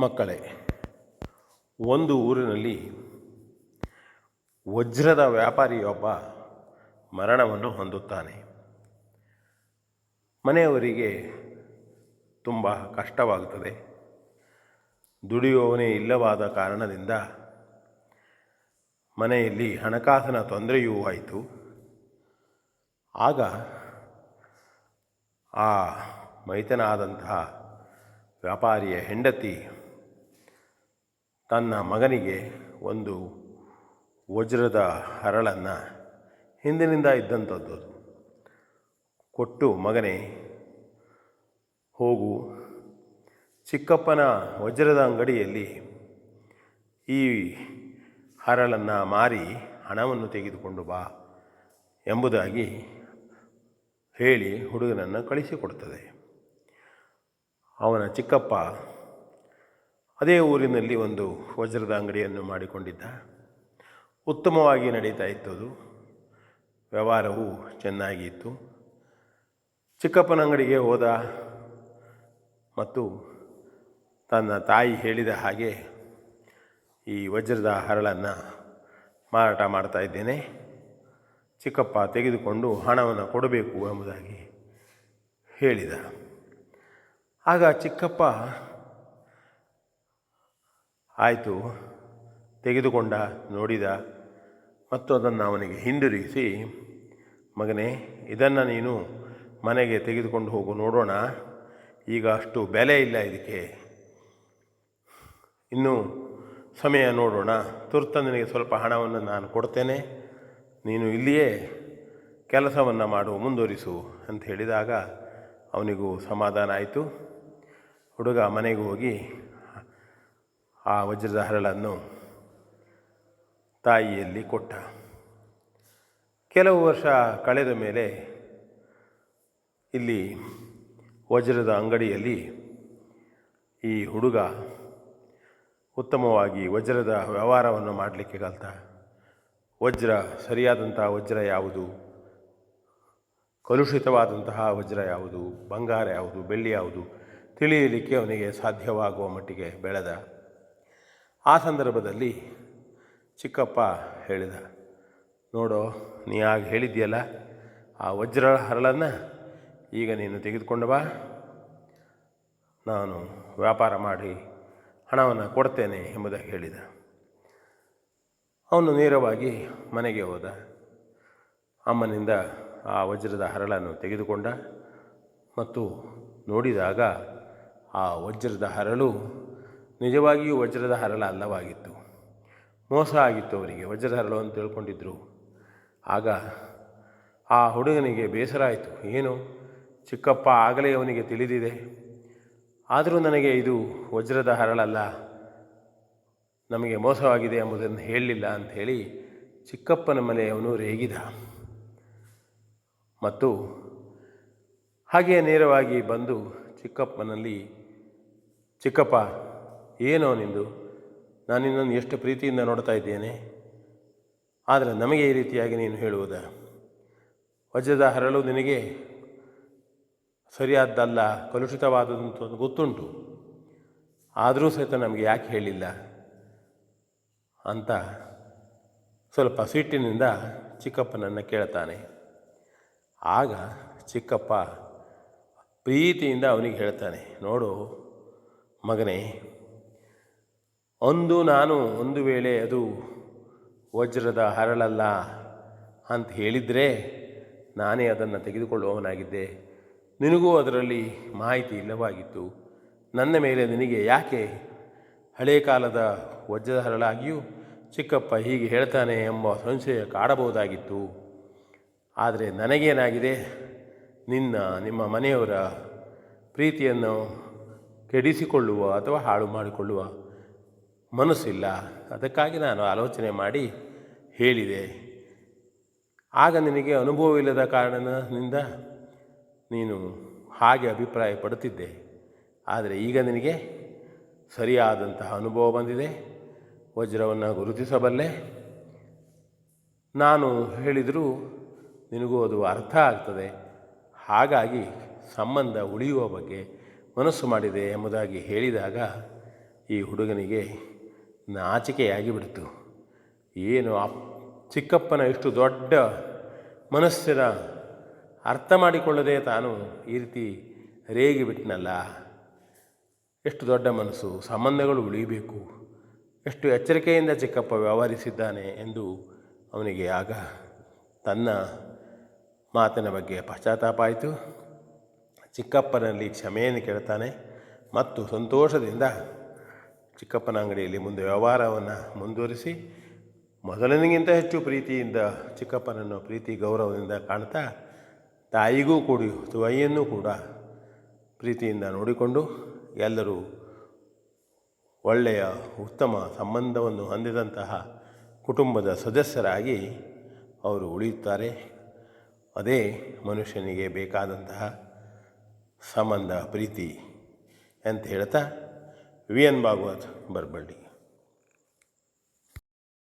ಮಕ್ಕಳೇ, ಒಂದು ಊರಿನಲ್ಲಿ ವಜ್ರದ ವ್ಯಾಪಾರಿಯೊಬ್ಬ ಮರಣವನ್ನು ಹೊಂದುತ್ತಾನೆ. ಮನೆಯವರಿಗೆ ತುಂಬ ಕಷ್ಟವಾಗುತ್ತದೆ. ದುಡಿಯುವವನೇ ಇಲ್ಲವಾದ ಕಾರಣದಿಂದ ಮನೆಯಲ್ಲಿ ಹಣಕಾಸಿನ ತೊಂದರೆಯೂ ಆಯಿತು. ಆಗ ಆ ಮೈತನಾದಂತಹ ವ್ಯಾಪಾರಿಯ ಹೆಂಡತಿ ತನ್ನ ಮಗನಿಗೆ ಒಂದು ವಜ್ರದ ಹರಳನ್ನು ಹಿಂದಿನಿಂದ ಇದ್ದಂಥದ್ದು. ಕೊಟ್ಟು ಮಗನೇ, ಹೋಗು. ಚಿಕ್ಕಪ್ಪನ ವಜ್ರದ ಅಂಗಡಿಯಲ್ಲಿ ಈ ಹರಳನ್ನು ಮಾರಿ ಹಣವನ್ನು ತೆಗೆದುಕೊಂಡು ಬಾ ಎಂಬುದಾಗಿ ಹೇಳಿ ಹುಡುಗನನ್ನು ಕಳಿಸಿಕೊಡುತ್ತದೆ ಅವನ ಚಿಕ್ಕಪ್ಪ ಅದೇ ಊರಿನಲ್ಲಿ ಒಂದು ವಜ್ರದ ಅಂಗಡಿಯನ್ನು ಮಾಡಿಕೊಂಡಿದ್ದ. ಉತ್ತಮವಾಗಿ ನಡೀತಾ ಇತ್ತು ಅದು ವ್ಯವಹಾರವು ಚೆನ್ನಾಗಿ ಇತ್ತು ಚಿಕ್ಕಪ್ಪನ ಅಂಗಡಿಗೆ ಹೋದ ಮತ್ತು ತನ್ನ ತಾಯಿ ಹೇಳಿದ ಹಾಗೆ ಈ ವಜ್ರದ ಹರಳನ್ನು ಮಾರಾಟ ಮಾಡ್ತಾ ಇದ್ದೇನೆ. ಚಿಕ್ಕಪ್ಪ ತೆಗೆದುಕೊಂಡು ಹಣವನ್ನು ಕೊಡಬೇಕು ಎಂಬುದಾಗಿ ಹೇಳಿದ. ಆಗ ಚಿಕ್ಕಪ್ಪ ಆಯಿತು, ತೆಗೆದುಕೊಂಡ, ನೋಡಿದ, ಮತ್ತು ಅದನ್ನು ಅವನಿಗೆ ಹಿಂದಿರುಗಿಸಿ, ಮಗನೇ, ಇದನ್ನು ನೀನು ಮನೆಗೆ ತೆಗೆದುಕೊಂಡು ಹೋಗು, ನೋಡೋಣ, ಈಗ ಅಷ್ಟು ಬೆಲೆ ಇಲ್ಲ ಇದಕ್ಕೆ. ಇನ್ನು ಸಮಯ ನೋಡೋಣ, ತುರ್ತ ನಿನಗೆ ಸ್ವಲ್ಪ ಹಣವನ್ನು ನಾನು ಕೊಡ್ತೇನೆ, ನೀನು ಇಲ್ಲಿಯೇ ಕೆಲಸವನ್ನು ಮಾಡು, ಮುಂದುವರಿಸು, ಅಂತ ಹೇಳಿದಾಗ ಅವನಿಗೂ ಸಮಾಧಾನ ಆಯಿತು. ಹುಡುಗ ಮನೆಗೆ ಹೋಗಿ ಆ ವಜ್ರದ ಹರಳನ್ನು ತಾಯಿಯಲ್ಲಿ ಕೊಟ್ಟ. ಕೆಲವು ವರ್ಷ ಕಳೆದ ಮೇಲೆ ಇಲ್ಲಿ ವಜ್ರದ ಅಂಗಡಿಯಲ್ಲಿ ಈ ಹುಡುಗ ಉತ್ತಮವಾಗಿ ವಜ್ರದ ವ್ಯವಹಾರವನ್ನು ಮಾಡಲಿಕ್ಕೆ ಕಲಿತ. ವಜ್ರ, ಸರಿಯಾದಂತಹ ವಜ್ರ ಯಾವುದು? ಕಲುಷಿತವಾದಂತಹ ವಜ್ರ ಯಾವುದು? ಬಂಗಾರ ಯಾವುದು? ಬೆಳ್ಳಿ ಯಾವುದು? ತಿಳಿಯಲಿಕ್ಕೆ ಅವನಿಗೆ ಸಾಧ್ಯವಾಗುವ ಮಟ್ಟಿಗೆ ಬೆಳೆದ ಆ ಸಂದರ್ಭದಲ್ಲಿ ಚಿಕ್ಕಪ್ಪ ಹೇಳಿದ, ನೋಡೋ, ನೀ ಆಗ ಹೇಳಿದ್ಯಲ್ಲ ಆ ವಜ್ರ ಹರಳನ್ನು ಈಗ ನೀನು ತೆಗೆದುಕೊಂಡು ಬಾ. ನಾನು ವ್ಯಾಪಾರ ಮಾಡಿ ಹಣವನ್ನು ಕೊಡ್ತೇನೆ, ಎಂಬುದಾಗಿ ಹೇಳಿದ. ಅವನು ನೇರವಾಗಿ ಮನೆಗೆ ಹೋದ. ಅಮ್ಮನಿಂದ ಆ ವಜ್ರದ ಹರಳನ್ನು ತೆಗೆದುಕೊಂಡ ಮತ್ತು ನೋಡಿದಾಗ ಆ ವಜ್ರದ ಹರಳು ನಿಜವಾಗಿಯೂ ವಜ್ರದ ಹರಳ ಅಲ್ಲವಾಗಿತ್ತು. ಮೋಸ ಆಗಿತ್ತು ಅವರಿಗೆ. ವಜ್ರದ ಹರಳು ಅಂತ ತಿಳ್ಕೊಂಡಿದ್ರು. ಆಗ ಆ ಹುಡುಗನಿಗೆ ಬೇಸರ ಆಯಿತು. ಏನು? ಚಿಕ್ಕಪ್ಪ ಆಗಲೇ ಅವನಿಗೆ ತಿಳಿದಿದೆ. ಆದರೂ ನನಗೆ ಇದು ವಜ್ರದ ಹರಳಲ್ಲ. ನಮಗೆ ಮೋಸವಾಗಿದೆ ಎಂಬುದನ್ನು ಹೇಳಲಿಲ್ಲ ಅಂಥೇಳಿ ಚಿಕ್ಕಪ್ಪನ ಮನೆ ಅವನು ರೇಗಿದ. ಮತ್ತು ಹಾಗೆಯೇ ನೇರವಾಗಿ ಬಂದು ಚಿಕ್ಕಪ್ಪನಲ್ಲಿ, ಚಿಕ್ಕಪ್ಪ ಏನೋ ನಿಂದು. ನಾನು ನಿನ್ನನ್ನು ಎಷ್ಟು ಪ್ರೀತಿಯಿಂದ ನೋಡ್ತಾ ಇದ್ದೇನೆ. ಆದರೆ ನಮಗೆ ಈ ರೀತಿಯಾಗಿ ನೀನು ಹೇಳುವುದ? ವಜ್ರದ ಹರಳು ನಿನಗೆ ಸರಿಯಾದ್ದಲ್ಲ, ಕಲುಷಿತವಾದದ್ದು ಅಂತ ಗೊತ್ತುಂಟು. ಆದರೂ ಸಹಿತ ನಮಗೆ ಯಾಕೆ ಹೇಳಿಲ್ಲ? ಅಂತ ಸ್ವಲ್ಪ ಸಿಟ್ಟಿನಿಂದ ಚಿಕ್ಕಪ್ಪನನ್ನು ಕೇಳ್ತಾನೆ. ಆಗ ಚಿಕ್ಕಪ್ಪ ಪ್ರೀತಿಯಿಂದ ಅವನಿಗೆ ಹೇಳ್ತಾನೆ, ನೋಡು ಮಗನೇ ಒಂದು ನಾನು ಒಂದು ವೇಳೆ ಅದು ವಜ್ರದ ಹರಳಲ್ಲ ಅಂತ ಹೇಳಿದರೆ ನಾನೇ ಅದನ್ನು ತೆಗೆದುಕೊಳ್ಳುವವನಾಗಿದ್ದೆ. ನಿನಗೂ ಅದರಲ್ಲಿ ಮಾಹಿತಿ ಇಲ್ಲವಾಗಿತ್ತು. ನನ್ನ ಮೇಲೆ ನಿನಗೆ ಯಾಕೆ ಹಳೆ ಕಾಲದ ವಜ್ರದ ಹರಳಾಗಿಯೂ ಚಿಕ್ಕಪ್ಪ ಹೀಗೆ ಹೇಳ್ತಾನೆ ಎಂಬ ಸಂಶಯ ಕಾಡಬಹುದಾಗಿತ್ತು. ಆದರೆ ನನಗೇನಾಗಿದೆ? ನಿನ್ನ, ನಿಮ್ಮ ಮನೆಯವರ ಪ್ರೀತಿಯನ್ನು ಕೆಡಿಸಿಕೊಳ್ಳುವ ಅಥವಾ ಹಾಳು ಮಾಡಿಕೊಳ್ಳುವ ಮನಸ್ಸಿಲ್ಲ. ಅದಕ್ಕಾಗಿ ನಾನು ಆಲೋಚನೆ ಮಾಡಿ ಹೇಳಿದೆ. ಆಗ ನಿನಗೆ ಅನುಭವವಿಲ್ಲದ ಕಾರಣದಿಂದ ನೀನು ಹಾಗೆ ಅಭಿಪ್ರಾಯ ಪಡುತ್ತಿದ್ದೆ. ಆದರೆ ಈಗ ನಿನಗೆ ಸರಿಯಾದಂತಹ ಅನುಭವ ಬಂದಿದೆ. ವಜ್ರವನ್ನು ಗುರುತಿಸಬಲ್ಲೆ. ನಾನು ಹೇಳಿದರೂ ನಿನಗೂ ಅದು ಅರ್ಥ ಆಗ್ತದೆ. ಹಾಗಾಗಿ ಸಂಬಂಧ ಉಳಿಯುವ ಬಗ್ಗೆ ಮನಸ್ಸು ಮಾಡಿದೆ ಎಂಬುದಾಗಿ ಹೇಳಿದಾಗ ಈ ಹುಡುಗನಿಗೆ ನಾಚಿಕೆಯಾಗಿ ಬಿಡ್ತು ಏನು ಅಪ್, ಚಿಕ್ಕಪ್ಪನ ಇಷ್ಟು ದೊಡ್ಡ ಮನಸ್ಸಿನ ಅರ್ಥ ಮಾಡಿಕೊಳ್ಳದೆ ತಾನು ಈ ರೀತಿ ರೇಗಿ ಬಿಟ್ಟನಲ್ಲ ಎಷ್ಟು ದೊಡ್ಡ ಮನಸ್ಸು, ಸಂಬಂಧಗಳು ಉಳಿಯಬೇಕು ಎಷ್ಟು ಎಚ್ಚರಿಕೆಯಿಂದ ಚಿಕ್ಕಪ್ಪ ವ್ಯವಹರಿಸಿದ್ದಾನೆ ಎಂದು ಅವನಿಗೆ ಆಗ ತನ್ನ ಮಾತಿನ ಬಗ್ಗೆ ಪಶ್ಚಾತ್ತಾಪ ಆಯಿತು. ಚಿಕ್ಕಪ್ಪನಲ್ಲಿ ಕ್ಷಮೆಯನ್ನು ಕೇಳ್ತಾನೆ ಮತ್ತು ಸಂತೋಷದಿಂದ ಚಿಕ್ಕಪ್ಪನ ಅಂಗಡಿಯಲ್ಲಿ ಮುಂದೆ ವ್ಯವಹಾರವನ್ನು ಮುಂದುವರಿಸಿ ಮೊದಲನಿಗಿಂತ ಹೆಚ್ಚು ಪ್ರೀತಿಯಿಂದ ಚಿಕ್ಕಪ್ಪನನ್ನು ಪ್ರೀತಿ ಗೌರವದಿಂದ ಕಾಣ್ತಾ ತಾಯಿಗೂ ಕೂಡಿ ತಾಯಿಯನ್ನು ಕೂಡ ಪ್ರೀತಿಯಿಂದ ನೋಡಿಕೊಂಡು ಎಲ್ಲರೂ ಒಳ್ಳೆಯ ಉತ್ತಮ ಸಂಬಂಧವನ್ನು ಹೊಂದಿದಂತಹ ಕುಟುಂಬದ ಸದಸ್ಯರಾಗಿ ಅವರು ಉಳಿಯುತ್ತಾರೆ. ಅದೇ ಮನುಷ್ಯನಿಗೆ ಬೇಕಾದಂತಹ ಸಂಬಂಧ, ಪ್ರೀತಿ ಅಂತ ಹೇಳ್ತಾ वी एन भागवत बरबडी